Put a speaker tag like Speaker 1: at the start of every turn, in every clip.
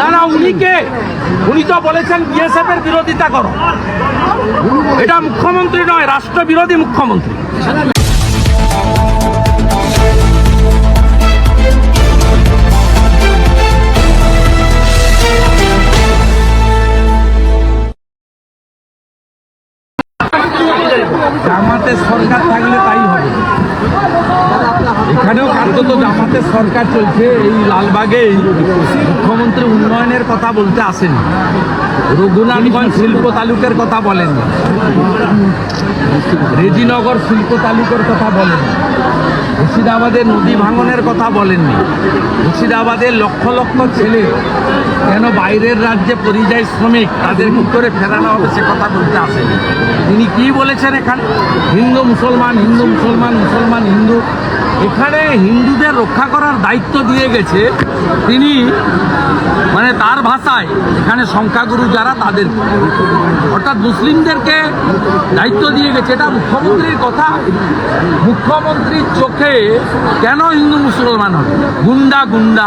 Speaker 1: না না উনি কে? উনি তো বলেছেন বিএসএফ এর বিরোধিতা করো। এটা মুখ্যমন্ত্রী নয় রাষ্ট্র বিরোধী মুখ্যমন্ত্রী। জামাতের সরকার থাকলে তাই হবে। এখানেও কার্যত জামাতের সরকার চলছে, এই লালবাগেই মুখ্যমন্ত্রী উন্নয়নের কথা বলতে আসেন। রঘুনাথগঞ্জ শিল্প তালুকের কথা বলেন। রেজিনগর শিল্প তালুকের কথা বলেন। মুর্শিদাবাদের নদী ভাঙনের কথা বলেননি মুর্শিদাবাদের লক্ষ লক্ষ ছেলে কেন বাইরের রাজ্যে পরিযায়ী শ্রমিক তাদের কি করে ফেরানো হবে, সে কথা বলতে আসেন। তিনি কি বলেছেন এখানে? হিন্দু, মুসলমান হিন্দু, মুসলমান মুসলমান, হিন্দু। এখানে হিন্দুদের রক্ষা করার দায়িত্ব দিয়ে গেছে তিনি মানে তার ভাষায় এখানে সংখ্যাগুরু যারা তাদের অর্থাৎ মুসলিমদেরকে দায়িত্ব দিয়ে গেছে। এটা মুখ্যমন্ত্রীর কথা। মুখ্যমন্ত্রীর চোখে কেন হিন্দু মুসলমান হবে? গুন্ডা গুন্ডা,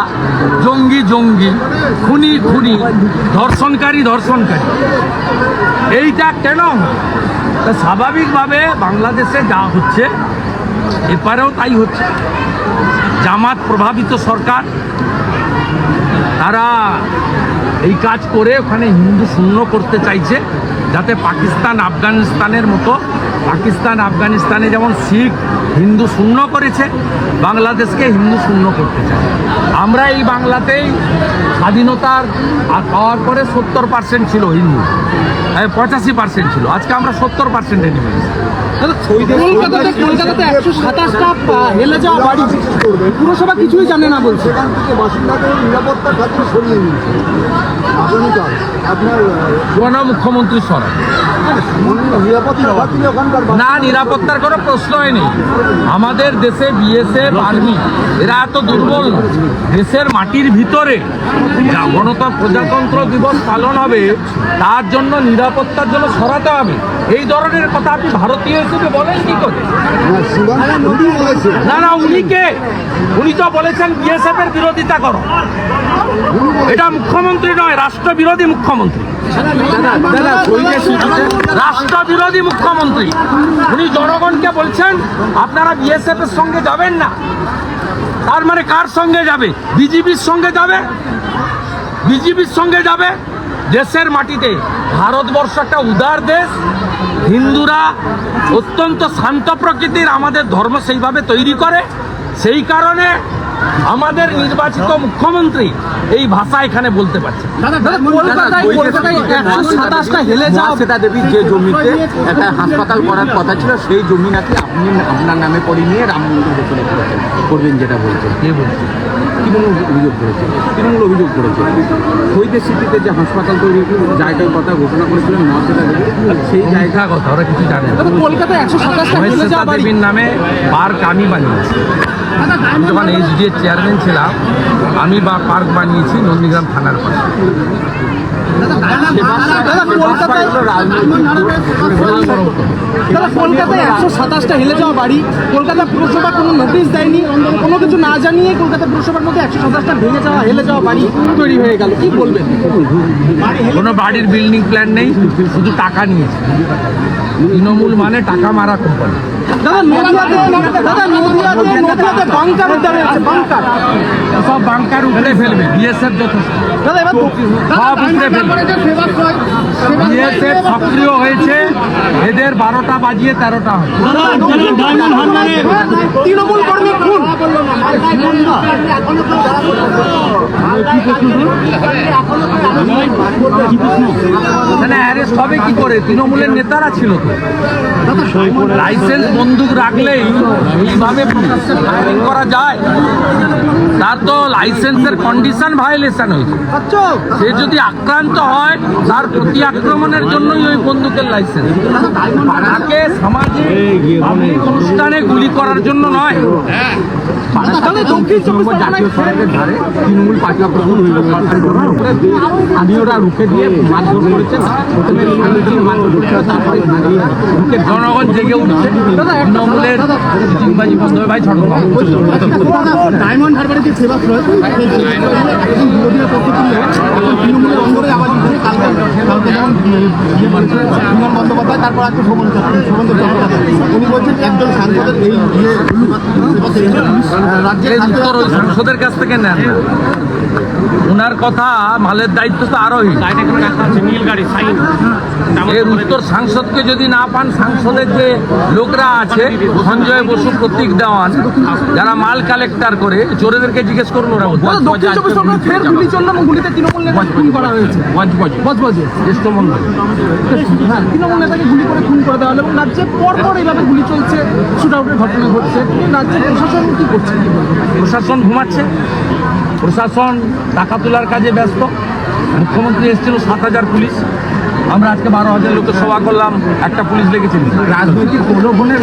Speaker 1: জঙ্গি জঙ্গি, খুনি খুনি, ধর্ষণকারী ধর্ষণকারী। এইটা কেন? স্বাভাবিকভাবে বাংলাদেশে যা হচ্ছে এপারেও তাই হচ্ছে। জামাত প্রভাবিত সরকার, তারা এই কাজ করে ওখানে হিন্দু শূন্য করতে চাইছে, যাতে পাকিস্তান, আফগানিস্তানের মতো পাকিস্তান, আফগানিস্তানে যেমন শিখ হিন্দু শূন্য করেছে, বাংলাদেশকে হিন্দু শূন্য করতে চায় আমরা এই বাংলাতেই স্বাধীনতার পাওয়ার পরে সত্তর পার্সেন্ট ছিল হিন্দু পঁচাশি পার্সেন্ট ছিল, আজকে আমরা সত্তর পার্সেন্টে নেমে গেছি
Speaker 2: কলকাতাতে কলকাতাতে একশো সাতাশটা হেলে যাওয়া বাড়ি পুরসভা কিছুই জানে না বলছে।
Speaker 3: সেখান থেকে বাসিন্দাদের নিরাপত্তা খাতিরে সরিয়ে নিয়েছে। আগামীকাল আপনার
Speaker 1: কোন মুখ্যমন্ত্রী
Speaker 3: ওখানকার
Speaker 1: না নিরাপত্তার কোনো প্রশ্নই নেই। আমাদের দেশে বিএসএফ আর্মি এরা এত দুর্বল। দেশের মাটির ভিতরে গণতন্ত্র প্রজাতন্ত্র দিবস পালন হবে তার জন্য নিরাপত্তার জন্য সরাতে হবে। এই ধরনের কথা আপনি ভারতীয় হিসেবে বলেন কি করে?
Speaker 3: উনি
Speaker 1: না না উনি কে? উনি তো বলেছেন বিএসএফ এর বিরোধিতা করো। এটা মুখ্যমন্ত্রী নয় রাষ্ট্র বিরোধী মুখ্যমন্ত্রী রাষ্ট্র বিরোধী মুখ্যমন্ত্রী। উনি জনগণকে বলছেন আপনারা বিএসএফ এর সঙ্গে যাবেন না। তার মানে কার সঙ্গে যাবে? বিজেপির সঙ্গে যাবে? বিজেপির সঙ্গে যাবে? দেশের মাটিতে ভারতবর্ষ একটা উদার দেশ হিন্দুরা অত্যন্ত শান্ত প্রকৃতির আমাদের ধর্ম সেইভাবে তৈরি করে সেই কারণে আমাদের নির্বাচিত মুখ্যমন্ত্রী এই ভাষা এখানে বলতে পারছে
Speaker 4: সেটা যে জমিতে একটা হাসপাতাল করার কথা ছিল সেই জমি নাকি আপনি আপনার নামে করে নিয়ে রাম মন্দির করবেন যেটা বলছেন। তৃণমূল অভিযোগ করেছে তৃণমূল অভিযোগ করেছে। শহীদের স্মৃতিতে যে হাসপাতাল তৈরির জায়গার কথা ঘোষণা করেছিলেন দেবী। সেই জায়গা
Speaker 1: কথা ওরা কিছু জানে না।
Speaker 2: দাদা কলকাতায় একশো সাতাশটা হেলে
Speaker 1: মহেশ্বেতা
Speaker 2: যাওয়া বাড়ি।
Speaker 1: দেবীর নামে পার্ক আমি বানিয়েছি। আমি যখন এইচডি এর চেয়ারম্যান ছিলাম আমি বা পার্ক বানিয়েছি নন্দীগ্রাম থানার পাশে।
Speaker 2: কলকাতায় কলকাতায় একশো সাতাশটা হেলে যাওয়া বাড়ি। কলকাতা পুরসভা কোনো নোটিশ দেয়নি। কোনো কিছু না জানিয়ে কলকাতা পুরসভার মধ্যে একশো সাতাশটা ভেঙে যাওয়া হেলে যাওয়া বাড়ি তৈরি হয়ে গেল। কি বলবেন?
Speaker 1: কোনো বাড়ির বিল্ডিং প্ল্যান নেই শুধু টাকা নিয়েছে। তৃণমূল মানে টাকা মারা কোম্পানি
Speaker 2: দাদা নদিয়াতে দাদা নদিয়াতে নদিয়াতে বাংকার উদ্ধার হয়েছে বাংকার
Speaker 1: সব বাংকার উপরে ফেলবে বিএসএফ যথেষ্ট। সব উপরে ফেলবে। বিএসএফ সক্রিয় হয়েছে এদের বারোটা বাজিয়ে তেরোটা হয়
Speaker 2: তৃণমূল কর্মী খুন।
Speaker 1: অ্যারেস্ট হবে কি করে? তৃণমূলের নেতারা ছিল তো। লাইসেন্স বন্দুক রাখলেই এইভাবে করা যায়? তার তো লাইসেন্সের কন্ডিশন ভায়োলেশন হয়েছে সে যদি আক্রান্ত হয় তার প্রতি আক্রমণের জন্যই ওই বন্দুকের লাইসেন্স তাকে সমাজে পাবলিক অনুষ্ঠানে গুলি করার জন্য নয়
Speaker 2: দাদা দক্ষিণ চব্বিশ
Speaker 4: জাতীয় সড়কের ধারে তৃণমূল পার্টি আক্রমণ হয়ে গেল স্থানীয়রা রুখে দিয়ে মারধর করেছেন প্রথমে
Speaker 1: জনগণ জেগে উঠছে তৃণমূলের ভাই
Speaker 3: ডায়মন্ড হারবারে যে সেবাশ্রয় সেই এখন বিরোধীরা পক্ষ তুললে এখন তৃণমূলের অঙ্গরে আবার উঠছে কালকে কালকে যেমন ইয়ে বলছে বিমান বন্দ্যোপাধ্যায় তারপর আছে শোভন শোভন চট্টোপাধ্যায় উনি বলছেন একজন সাংসদের এই ইয়ে রাজ্যের
Speaker 1: সংসদের কাছ থেকে নেন ওনার কথা মালের দায়িত্ব তো আরোহী এর উত্তর সাংসদকে যদি না পান সাংসদের যে লোকরা আছে সঞ্জয় বসু প্রতীক দেওয়ান যারা মাল কালেক্টর করে চোরেদেরকে জিজ্ঞেস করুন ওরা।
Speaker 2: তৃণমূল হ্যাঁ তৃণমূল নেতাকে গুলি করে খুন করে দেওয়া হলো এবং রাজ্যে পরপর এইভাবে গুলি চলছে শুট আউটের ঘটনা ঘটছে। রাজ্যে প্রশাসন কি করছে?
Speaker 1: প্রশাসন ঘুমাচ্ছে। প্রশাসন টাকা তোলার কাজে ব্যস্ত। মুখ্যমন্ত্রী এসেছিল সাত হাজার পুলিশ। আমরা আজকে বারো হাজার লোকের সভা করলাম, একটা পুলিশ লেগেছিল রাজনৈতিক প্রলোভনের